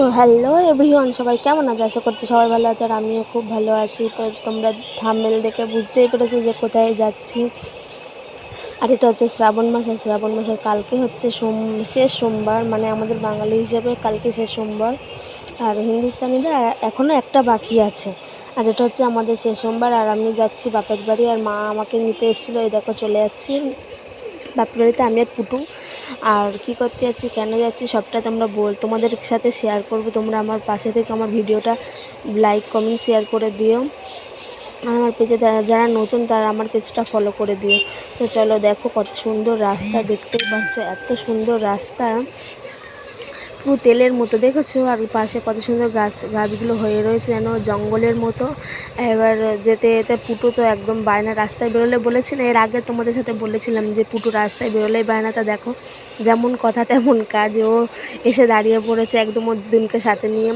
So hello everyone, সবাই কেমন আছে? আশা করছি সবাই ভালো আছে আর আমিও খুব ভালো আছি। তো তোমরা থাম্বেল দেখে বুঝতেই পেরেছ যে কোথায় যাচ্ছি। আর এটা হচ্ছে শ্রাবণ মাস, আর শ্রাবণ মাসের কালকে হচ্ছে সোম, শেষ সোমবার মানে আমাদের বাঙালি হিসেবে কালকে শেষ সোমবার। আর হিন্দুস্তানিদের এখনও একটা বাকি আছে। আর এটা হচ্ছে আমাদের শেষ সোমবার, আর আমি যাচ্ছি বাপের বাড়ি, আর মা আমাকে নিতে এসেছিল। এই দেখো চলে যাচ্ছি। বাপের বাড়িতে আমি আর পুটু। আর কি করতে যাচ্ছি, কেন যাচ্ছি, সবটা তোমরা বল, তোমাদের সাথে শেয়ার করব। তোমরা আমার পাশে থেকে আমার ভিডিওটা লাইক কমেন্ট শেয়ার করে দিও। আর আমার পেজে যারা নতুন, তারা আমার পেজটা ফলো করে দিও। তো চলো দেখো কত সুন্দর রাস্তা, দেখতেই পাচ্ছ, এত সুন্দর রাস্তা। পুরো তেলের মতো। দেখেছ, আর পাশে কত সুন্দর গাছ, গাছগুলো হয়ে রয়েছে যেন জঙ্গলের মতো। এবার যেতে যেতে পুটু তো একদম বায়না রাস্তায় বেরোলে বলেছি না এর আগে তোমাদের সাথে বলেছিলাম যে পুটু রাস্তায় বেরোলেই বায়নাটা দেখো, যেমন কথা তেমন কাজ। ও এসে দাঁড়িয়ে পড়েছে একদম ওর দিনকে সাথে নিয়ে।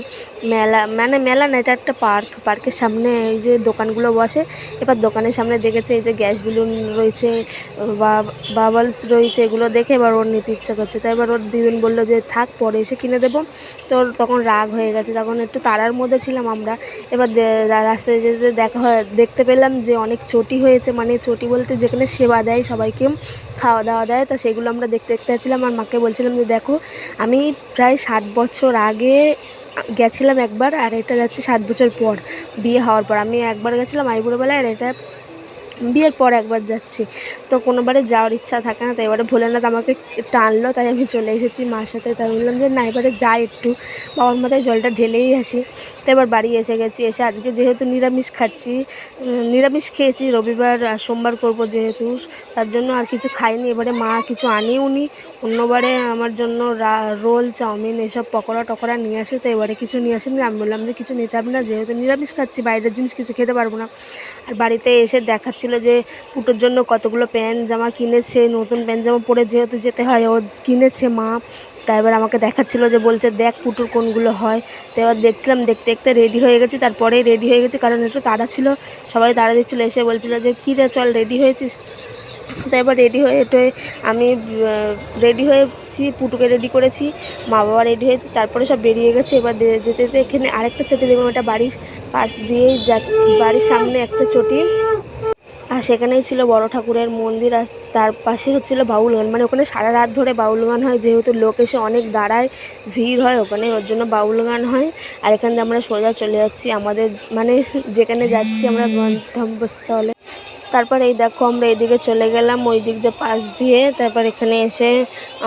মেলা মানে মেলা না, এটা একটা পার্ক। পার্কের সামনে এই যে দোকানগুলো বসে। এবার দোকানের সামনে দেখেছে এই যে গ্যাস বেলুন রয়েছে, বা, বাবলস রয়েছে, এগুলো দেখে এবার ওর নিতে ইচ্ছা করছে। তাই এবার ওর দিদিন বলল যে, থাক, পরে এসে কিনে দেবো। তো তখন রাগ হয়ে গেছে, তখন একটু তাড়ার মধ্যে ছিলাম আমরা। এবার রাস্তায় যেতে দেখা দেখতে পেলাম যে অনেক চটি হয়েছে মানে চটি বলতে যেখানে সেবা দেয় সবাইকে, খাওয়া দাওয়া দেয়, তা সেগুলো আমরা দেখতে দেখতে যাচ্ছিলাম। আর মাকে বলছিলাম যে, দেখো, আমি প্রায় সাত বছর আগে গেছিলাম একবার, আর এটা যাচ্ছে সাত বছর পর, বিয়ে হওয়ার পর। আমি একবার গেছিলাম আইবুড়োবেলায়, আর এটা বিয়ের পর একবার যাচ্ছি। তো কোনোবারে যাওয়ার ইচ্ছা থাকে না, তাই এবারে ভোলেনাথ আমাকে টানলো, তাই আমি চলে এসেছি মার সাথে। তাই বললাম যে না, এবারে যাই একটু। বাবার মাথায় জলটা ঢেলেই আসি। তো এবার বাড়ি এসে গেছি, এসে আজকে যেহেতু নিরামিষ খাচ্ছি নিরামিষ খেয়েছি, রবিবার আর সোমবার করব যেহেতু, তার জন্য আর কিছু খাইনি। এবারে মা কিছু আনিও নি অন্যবারে আমার জন্য রোল, চাউমিন এসব পকোড়া টকোড়া নিয়ে আসে, তো এবারে কিছু নিয়ে আসেনি। আমি বললাম যে কিছু নিতে হবে না, যেহেতু নিরামিষ খাচ্ছি, বাইরের জিনিস কিছু খেতে পারব না। আর বাড়িতে এসে দেখাচ্ছিল যে পুটোর জন্য কতগুলো প্যান্ট জামা কিনেছে, নতুন প্যান্ট জামা পরে যেহেতু যেতে হয়, ও কিনেছে মা। তাই এবার আমাকে দেখাচ্ছিলো যে বলছে, দেখ পুটুর কোনগুলো হয়। তো এবার দেখছিলাম, দেখতে দেখতে রেডি হয়ে গেছি। তারপরেই রেডি হয়ে গেছি, কারণ একটু তাড়া ছিল। সবাই তাড়া দিচ্ছিল, এসে বলছিলো যে, কী রে, চল রেডি হয়েছিস? তো এবার রেডি হয়ে টয়ে আমি রেডি হয়েছি, পুটুকে রেডি করেছি, মা বাবা রেডি হয়েছে, তারপরে সব বেরিয়ে গেছে। এবার যেতে যেতে এখানে আরেকটা চটি দেখলাম একটা বাড়ির পাশ দিয়েই যাচ্ছি, বাড়ির সামনে একটা চটি। আর সেখানেই ছিল বড় ঠাকুরের মন্দির, আর তার পাশে হচ্ছিল বাউল গান। মানে ওখানে সারা রাত ধরে বাউল গান হয়, যেহেতু লোক এসে অনেক দাঁড়ায়, ভিড় হয়, ওখানে ওর জন্য বাউল গান হয়। আর এখান থেকে আমরা সোজা চলে যাচ্ছি, আমাদের মানে যেখানে যাচ্ছি আমরা গন্তব্যস্থলে। তারপর এই দেখো আমরা এদিকে চলে গেলাম, ওই দিক দিয়ে পাশ দিয়ে। তারপর এখানে এসে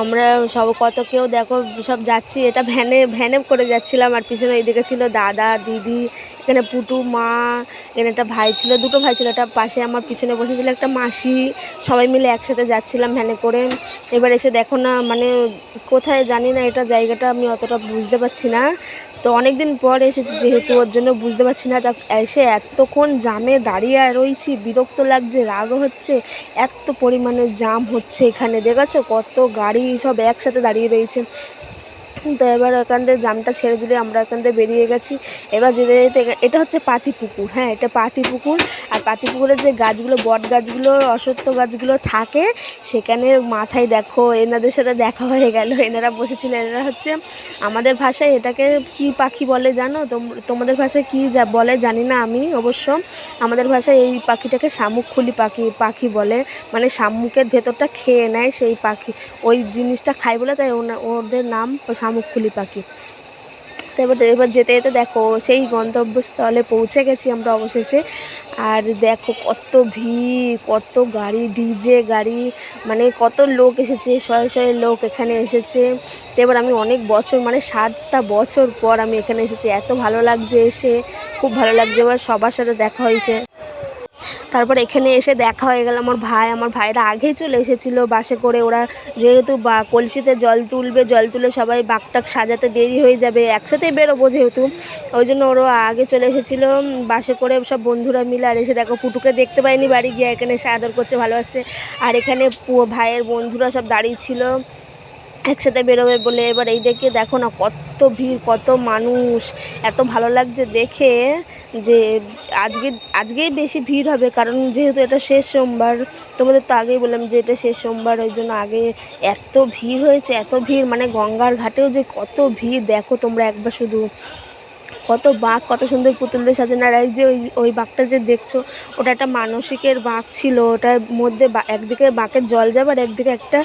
আমরা সব কত কেউ দেখো, সব যাচ্ছি। এটা ভ্যানে ভ্যানে করে যাচ্ছিলাম, আর পিছনে এইদিকে ছিল দাদা, দিদি এখানে পুটু, মা, এখানে একটা ভাই ছিল, দুটো ভাই ছিল, একটা পাশে আমার পিছনে বসেছিল, একটা মাসি, সবাই মিলে একসাথে যাচ্ছিলাম ভ্যানে করে। এবার এসে দেখো না মানে কোথায় জানি না, এটা জায়গাটা আমি অতটা বুঝতে পারছি না। তো অনেক দিন পর এসেছি, যেহেতু ওর জন্য বুঝতে পারছি না, তা এসে এতক্ষণ জামে দাঁড়িয়ে রয়েছি, বিরক্ত লাগছে রাগও হচ্ছে, এত পরিমাণে জাম হচ্ছে এখানে, দেখেছ? কত গাড়ি সব একসাথে দাঁড়িয়ে রয়েছে। তো এবার এখান থেকে জামটা ছেড়ে দিলে আমরা এখান থেকে বেরিয়ে গেছি। এবার যেতে যেতে এটা হচ্ছে পাতি পুকুর হ্যাঁ এটা পাতি পুকুর। আর পাতি পুকুরের যে গাছগুলো, বট গাছগুলো অসত্য গাছগুলো থাকে, সেখানে মাথায় দেখো, এনাদের সাথে দেখা হয়ে গেল। এনারা বসেছিল, এনারা হচ্ছে আমাদের ভাষায় এটাকে কি পাখি বলে জানো? তোম- তোমাদের ভাষায় কি যা বলে জানি না আমি অবশ্য। আমাদের ভাষায় এই পাখিটাকে শামুকখুলি পাখি পাখি বলে। মানে শামুকের ভেতরটা খেয়ে নেয় সেই পাখি। ওই জিনিসটা খায় বলে, তাই ওদের নাম শামুকখুলি পাখি। তারপর এবার যেতে যেতে দেখো, সেই গন্তব্যস্থলে পৌঁছে গেছি আমরা অবশেষে। আর দেখো কত ভিড়, কত গাড়ি ডিজে গাড়ি মানে কত লোক এসেছে, শয়ে শয়ে লোক এখানে এসেছে। এবার আমি অনেক বছর মানে সাতটা বছর পর আমি এখানে এসেছি। এত ভালো লাগছে এসে, খুব ভালো লাগছে। এবার সবার সাথে দেখা হয়েছে। তারপর এখানে এসে দেখা হয়ে গেল আমার ভাই। আমার ভাইরা আগেই চলে এসেছিল বাসে করে। ওরা যেহেতু বা কলসিতে জল তুলবে, জল তুলে সবাই বাঘটাক সাজাতে দেরি হয়ে যাবে। একসাথেই বেরোবো যেহেতু। ওই জন্য ওরা আগে চলে এসেছিল বাসে করে সব বন্ধুরা মিলে। আর এসে দেখো, পুটুকে দেখতে পাইনি বাড়ি গিয়ে। এখানে এসে আদর করছে, ভালোবাসছে। আর এখানে ভাইয়ের বন্ধুরা সব দাঁড়িয়ে ছিল। একসাথে বেরোবে বলে এবার এই দেখে দেখো না কত ভিড়, কত মানুষ। এত ভালো লাগছে দেখে যে আজকে, আজকেই বেশি ভিড় হবে কারণ যেহেতু এটা শেষ সোমবার, তোমাদের তো আগেই বললাম যে এটা শেষ সোমবার, ওই জন্য আগে এত ভিড় হয়েছে, এত ভিড় মানে গঙ্গার ঘাটেও যে কত ভিড়, দেখো তোমরা একবার শুধু কত বাঘ, কত সুন্দর পুতুল দিয়ে সাজানো। আর এই যে ওই ওই বাঘটা যে দেখছ, ওটা একটা মানসিকের বাঘ ছিল। ওটার মধ্যে একদিকে বাঘের জল যাবে আর একদিকে একটা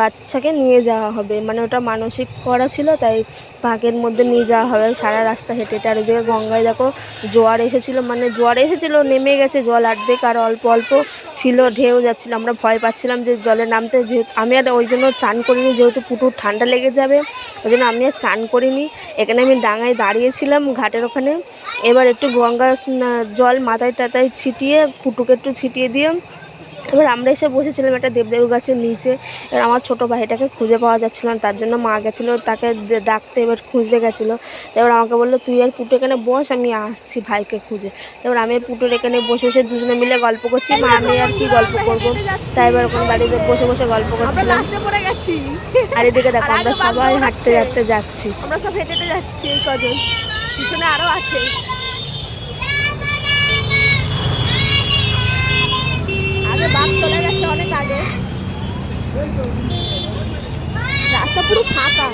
বাচ্চাকে নিয়ে যাওয়া হবে। মানে ওটা মানসিক করা ছিল, তাই বাঘের মধ্যে নিয়ে যাওয়া হবে। সারা রাস্তা হেঁটে হেঁটে। আর ওইদিকে গঙ্গায় দেখো, জোয়ার এসেছিল। মানে জোয়ার এসেছিল, নেমে গেছে জল অর্ধেক আর অল্প অল্প ছিল, ঢেউ যাচ্ছিল। আমরা ভয় পাচ্ছিলাম যে জলে নামতে। যেহেতু আমি আর ওই জন্য চান করিনি, যেহেতু পুকুর ঠান্ডা লেগে যাবে, ওই জন্য আমি আর চান করিনি। এখানে আমি ডাঙায় দাঁড়িয়েছিলাম। ঘাটের ওখানে। এবার একটু গঙ্গা জল মাথায় টাথায় ছিটিয়ে পুটুকে একটু ছিটিয়ে দিয়ে এবার আমরা এসে বসেছিলাম একটা দেবদেবু গাছের নিচে। এবার আমার ছোটো ভাইটাকে খুঁজে পাওয়া যাচ্ছিল না তার জন্য মা গেছিল তাকে ডাকতে এবার খুঁজতে গেছিল। এবার আমাকে বলল তুই আর পুটু এখানে বস আমি আসছি ভাইকে খুঁজে। এবার আমি পুটুর এখানে বসে বসে দুজনে মিলে গল্প করছি মা আমি আর কি গল্প করব? তাই এবার ওখানে বাড়িতে বসে বসে গল্প করছিলাম। আর এদিকে দেখো আমরা সবাই হাঁটতে হাঁটতে যাচ্ছি আমরা সব হেঁটে যাচ্ছি কজন। পিছনে আরও আছে। আগে বাঘ চলে গেছে অনেক আগে। রাস্তা পুরো ফাঁকা।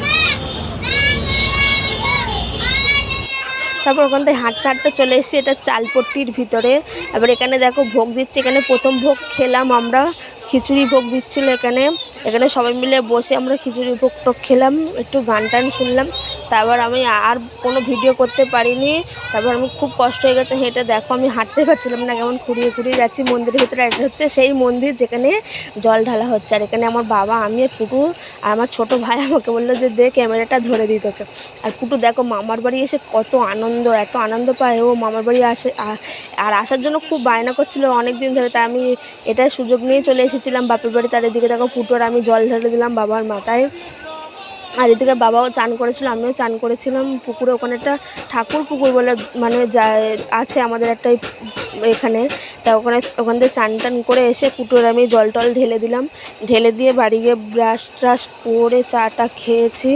তারপর ওখান থেকে হাঁটতে হাঁটতে চলে এসেছি এটা চালপট্টির ভিতরে। এবার এখানে দেখো ভোগ দিচ্ছে, এখানে প্রথম ভোগ খেলাম আমরা। খিচুড়ি ভোগ দিচ্ছিল এখানে। এখানে সবাই মিলে বসে আমরা খিচুড়ি ভোগ টোক খেলাম, একটু গান টান শুনলাম। তারপর আমি আর কোনো ভিডিও করতে পারিনি। তারপর আমি খুব কষ্ট হয়ে গেছে, হেঁটে দেখো আমি হাঁটতে পারছিলাম না, কেমন খুঁড়িয়ে খুঁড়িয়ে যাচ্ছি। মন্দিরের ভিতরে এটা হচ্ছে সেই মন্দির যেখানে জল ঢালা হচ্ছে। আর এখানে আমার বাবা, আমি আর পুটু আর আমার ছোটো ভাই আমাকে বলল যে, দে ক্যামেরাটা ধরে দিই তোকে। আর পুটু দেখো মামার বাড়ি এসে কত আনন্দ, এত আনন্দ পায়। ও মামার বাড়ি আসে আর আসার জন্য খুব বায়না করছিল অনেক দিন ধরে। তাই আমি এটাই সুযোগ নিয়ে চলে এসেছিলাম বাপের বাড়ি। তার এদিকে দেখো পুটোর আমি জল ঢেলে দিলাম বাবার মাথায়। আর এদিকে বাবাও চান করেছিল, আমিও চান করেছিলাম। পুকুরে ওখানে একটা ঠাকুর পুকুর বলে মানে যা আছে আমাদের একটা এখানে। তা ওখানে, ওখান থেকে চান টান করে এসে পুটোর আমি জল টল ঢেলে দিলাম। ঢেলে দিয়ে বাড়ি গিয়ে ব্রাশ ট্রাশ করে চাটা খেয়েছি।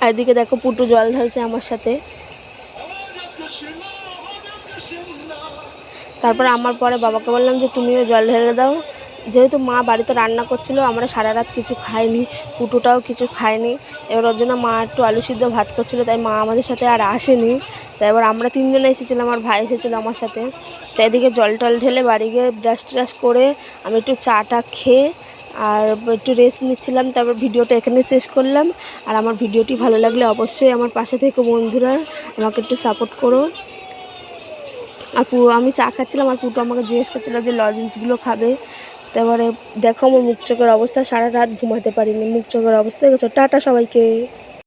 আর এদিকে দেখো পুটু জল ঢালছে আমার সাথে। তারপর আমার পরে বাবাকে বললাম যে, তুমিও জল ঢেলে দাও। যেহেতু মা বাড়িতে রান্না করছিল, আমরা সারা রাত কিছু খাইনি, পুটুটাও কিছু খায়নি। এবার ওর জন্য মা একটু আলু সিদ্ধ ভাত করছিল, তাই মা আমাদের সাথে আর আসেনি। তাই এবার আমরা তিনজনে এসেছিলাম আর ভাই এসেছিল আমার সাথে। তাই এদিকে জল টল ঢেলে বাড়ি গিয়ে ব্রাশ ট্রাশ করে আমি একটু চাটা খেয়ে আর একটু রেস্ট নিচ্ছিলাম। তারপর ভিডিওটা এখানে শেষ করলাম। আর আমার ভিডিওটি ভালো লাগলে অবশ্যই আমার পাশে থেকে বন্ধুরা, আমাকে একটু সাপোর্ট করো। আর পুরো আমি চা খাচ্ছিলাম, আর পুটু আমাকে জিজ্ঞেস করছিল যে লজেন্সগুলো খাবে। তারপরে দেখো আমার মুখ চোখের অবস্থা, সারা রাত ঘুমাতে পারিনি, মুখ চোখের অবস্থা, দেখেছ? টাটা সবাইকে।